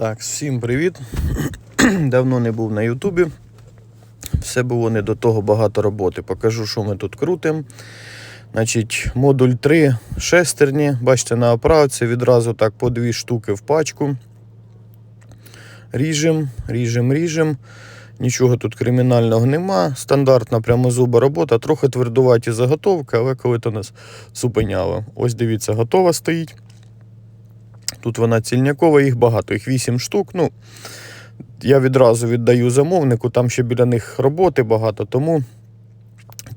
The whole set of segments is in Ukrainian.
Так, всім привіт. Давно не був на Ютубі. Все було не до того багато роботи. Покажу, що ми тут крутимо. Значить, модуль 3 шестерні. Бачите, на оправці відразу так по дві штуки в пачку. Ріжем, ріжем, ріжем. Нічого тут кримінального нема. Стандартна прямозуба робота, трохи твердуваті заготовки, але коли то нас зупиняло. Ось дивіться, готова стоїть. Тут вона цільнякова, їх багато, їх 8 штук. Ну, я відразу віддаю замовнику, там ще біля них роботи багато, тому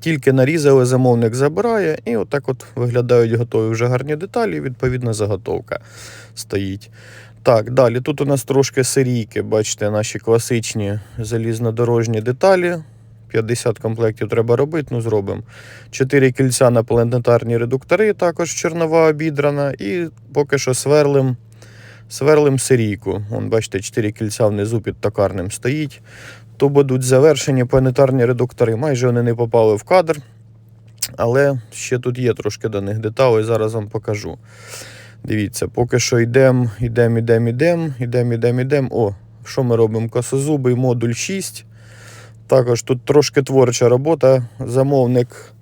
тільки нарізали, замовник забирає, і отак от виглядають готові вже гарні деталі, відповідна заготовка стоїть. Так, далі тут у нас трошки серійки, бачите, наші класичні залізнодорожні деталі. 50 комплектів треба робити, ну зробимо. 4 кільця на планетарні редуктори, також чорнова обідрана. І поки що сверлим, сверлим серійку. Вон, бачите, 4 кільця внизу під токарним стоїть. То будуть завершені планетарні редуктори. Майже вони не попали в кадр. Але ще тут є трошки до них деталей, зараз вам покажу. Дивіться, поки що йдемо, йдемо, йдемо, йдемо, йдемо, йдемо, йдемо. О, що ми робимо? Косозубий модуль 6. Також тут трошки творча робота. Замовник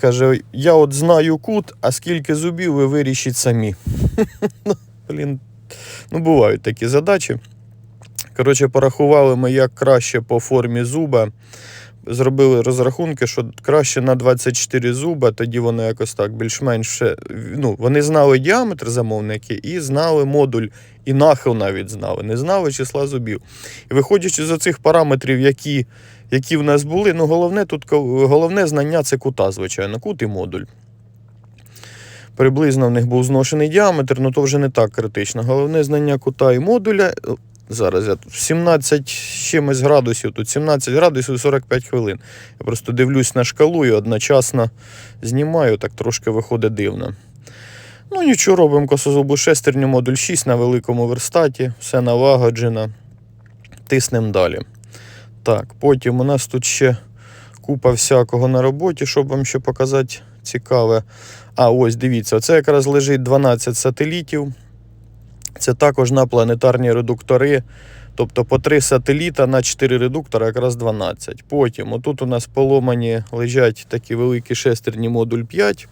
каже: я от знаю кут, а скільки зубів ви вирішіть самі. Ну, Блін, ну бувають такі задачі. Коротше, порахували ми, як краще по формі зуба. Зробили розрахунки, що краще на 24 зуба, тоді воно якось так більш-менш. Ну, вони знали діаметр замовники і знали модуль, і нахил навіть знали, не знали числа зубів. І виходячи з оцих параметрів, які, які в нас були, ну головне тут головне знання це кута, звичайно, кут і модуль. Приблизно в них був зношений діаметр, ну то вже не так критично. Головне знання кута і модуля. е, Зараз я тут 17 чимось градусів, тут 17 градусів 45 хвилин. Я просто дивлюсь на шкалу і одночасно знімаю, так трошки виходить дивно. Ну нічого, робимо косозубу шестерню, модуль 6 на великому верстаті, все налагоджено. Тиснемо далі. Так, потім у нас тут ще купа всякого на роботі, щоб вам ще показати цікаве. А, ось дивіться, це якраз лежить 12 сателітів. Це також на планетарні редуктори. Тобто по 3 сателіта на 4 редуктора якраз 12. Потім, отут у нас поломані лежать такі великі шестерні модуль 5.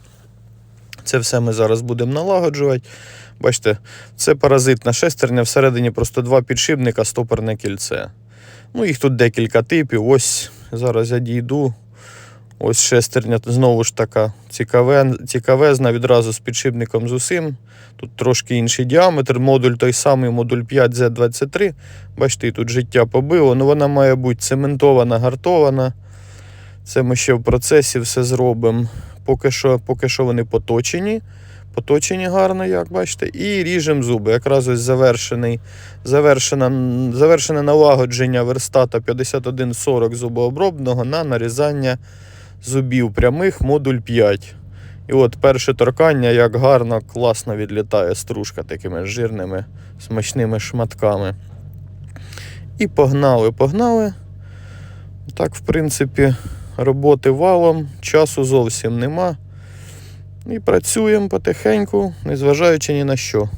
Це все ми зараз будемо налагоджувати. Бачите, це паразитна шестерня, всередині просто два підшипника, стоперне кільце. Ну, їх тут декілька типів. Ось зараз я дійду. Ось шестерня знову ж така цікаве, цікавезна, відразу з підшипником з усім. Тут трошки інший діаметр. Модуль той самий, модуль 5Z23. Бачите, тут життя побило. Ну, вона має бути цементована, гартована. Це ми ще в процесі все зробимо. Поки що, поки що вони поточені. Поточені гарно, як бачите, і ріжемо зуби. Якраз ось завершений, завершена, завершене налагодження верстата 5140 зубообробного на нарізання зубів прямих модуль 5. І от перше торкання, як гарно, класно відлітає стружка такими жирними, смачними шматками. І погнали, погнали. Так, в принципі, роботи валом, часу зовсім нема. І працюємо потихеньку, незважаючи ні на що.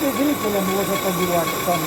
Зрителям може побувати там